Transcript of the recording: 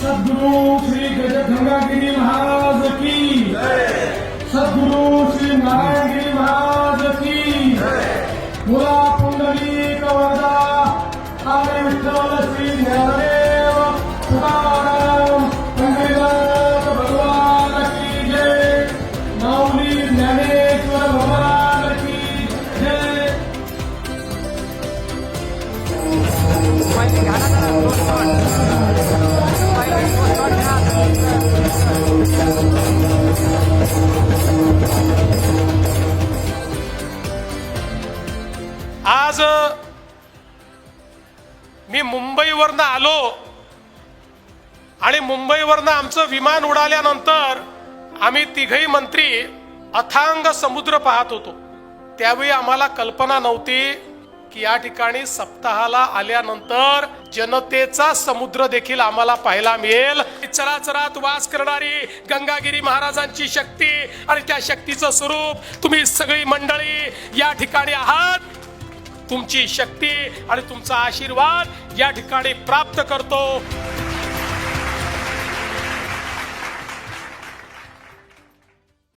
सद्गुरु श्री गजगंगागिरी महाराज की सद्गुरु श्री नारायणगिरी महाराज की मुला पुंडली कवरदा विठ्ठल श्री ज्ञानदेव तुकाराम भगवान की जय। माऊली ज्ञानेश्वर भगवान की आज मी मुंबईवरनं आलो आणि मुंबईवरनं आमचं विमान उडाल्यानंतर आम्ही तिघही मंत्री अथांग समुद्र पाहत होतो. त्यावेळी आम्हाला कल्पना नव्हती की या ठिकाणी सप्ताहाला आल्यानंतर जनतेचा समुद्र देखील आम्हाला पाहायला मिळेल. चराचरात वास करणारी गंगागिरी महाराजांची शक्ती आणि त्या शक्तीचं स्वरूप तुम्ही सगळी मंडळी या ठिकाणी आहात. तुमची शक्ती आणि तुमचा आशीर्वाद या ठिकाणी प्राप्त करतो.